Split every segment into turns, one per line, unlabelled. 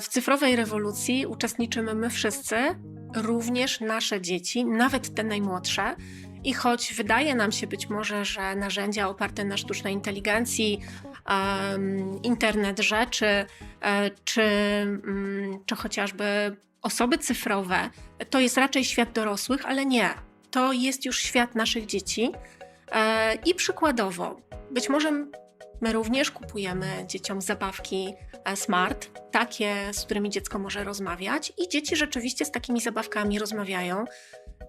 W cyfrowej rewolucji uczestniczymy my wszyscy, również nasze dzieci, nawet te najmłodsze. I choć wydaje nam się być może, że narzędzia oparte na sztucznej inteligencji, internet rzeczy, e, czy, mm, czy chociażby osoby cyfrowe, to jest raczej świat dorosłych, ale nie. To jest już świat naszych dzieci. E, I przykładowo, być może my również kupujemy dzieciom zabawki e, smart, takie, z którymi dziecko może rozmawiać, i dzieci rzeczywiście z takimi zabawkami rozmawiają,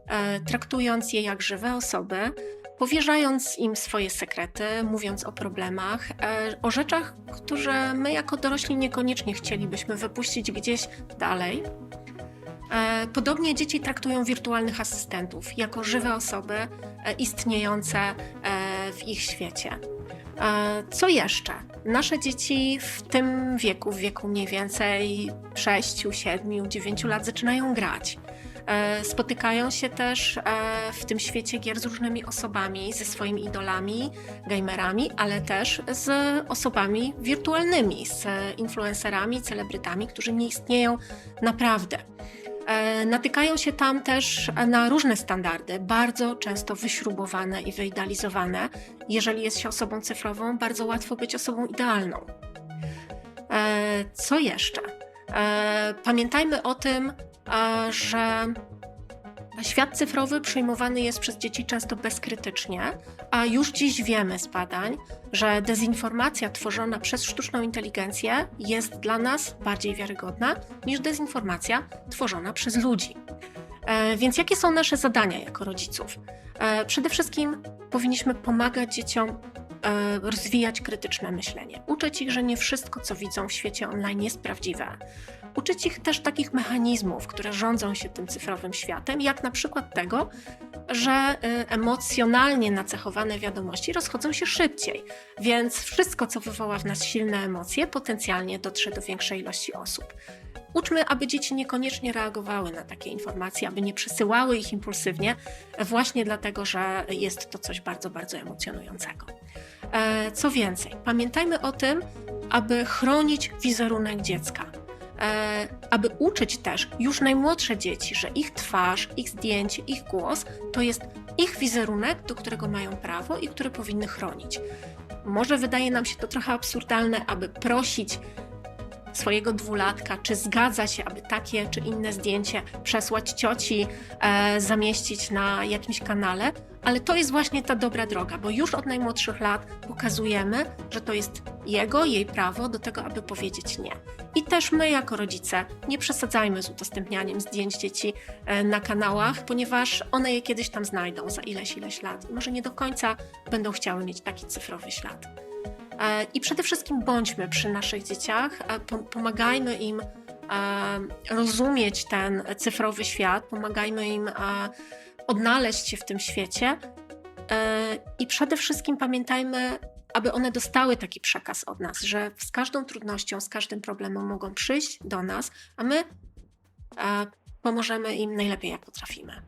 e, traktując je jak żywe osoby, powierzając im swoje sekrety, mówiąc o problemach, e, o rzeczach, które my jako dorośli niekoniecznie chcielibyśmy wypuścić gdzieś dalej. Podobnie dzieci traktują wirtualnych asystentów jako żywe osoby istniejące w ich świecie. Co jeszcze? Nasze dzieci w tym wieku, w wieku mniej więcej 6, 7, 9 lat zaczynają grać. E, Spotykają się też e, w tym świecie gier z różnymi osobami, ze swoimi idolami, gamerami, ale też z osobami wirtualnymi, z influencerami, celebrytami, którzy nie istnieją naprawdę. E, Natykają się tam też na różne standardy, bardzo często wyśrubowane i wyidealizowane. Jeżeli jest się osobą cyfrową, bardzo łatwo być osobą idealną. E, Co jeszcze? E, Pamiętajmy o tym, że świat cyfrowy przyjmowany jest przez dzieci często bezkrytycznie, a już dziś wiemy z badań, że dezinformacja tworzona przez sztuczną inteligencję jest dla nas bardziej wiarygodna niż dezinformacja tworzona przez ludzi. E, Więc jakie są nasze zadania jako rodziców? E, Przede wszystkim powinniśmy pomagać dzieciom e, rozwijać krytyczne myślenie. Uczyć ich, że nie wszystko, co widzą w świecie online, jest prawdziwe. Uczyć ich też takich mechanizmów, które rządzą się tym cyfrowym światem, jak na przykład tego, że y, emocjonalnie nacechowane wiadomości rozchodzą się szybciej, więc wszystko, co wywoła w nas silne emocje, potencjalnie dotrze do większej ilości osób. Uczmy, aby dzieci niekoniecznie reagowały na takie informacje, aby nie przesyłały ich impulsywnie, właśnie dlatego, że jest to coś bardzo, bardzo emocjonującego. E, Co więcej, pamiętajmy o tym, aby chronić wizerunek dziecka. E, aby uczyć też już najmłodsze dzieci, że ich twarz, ich zdjęcie, ich głos to jest ich wizerunek, do którego mają prawo i który powinny chronić. Może wydaje nam się to trochę absurdalne, aby prosić swojego dwulatka, czy zgadza się, aby takie czy inne zdjęcie przesłać cioci, e, zamieścić na jakimś kanale, ale to jest właśnie ta dobra droga, bo już od najmłodszych lat pokazujemy, że to jest jego, jej prawo do tego, aby powiedzieć nie. I też my, jako rodzice, nie przesadzajmy z udostępnianiem zdjęć dzieci e, na kanałach, ponieważ one je kiedyś tam znajdą za ileś, ileś lat i może nie do końca będą chciały mieć taki cyfrowy ślad. E, I przede wszystkim bądźmy przy naszych dzieciach, pom- pomagajmy im e, rozumieć ten cyfrowy świat, pomagajmy im odnaleźć się w tym świecie e, i przede wszystkim pamiętajmy, aby one dostały taki przekaz od nas, że z każdą trudnością, z każdym problemem mogą przyjść do nas, a my e, pomożemy im najlepiej jak potrafimy.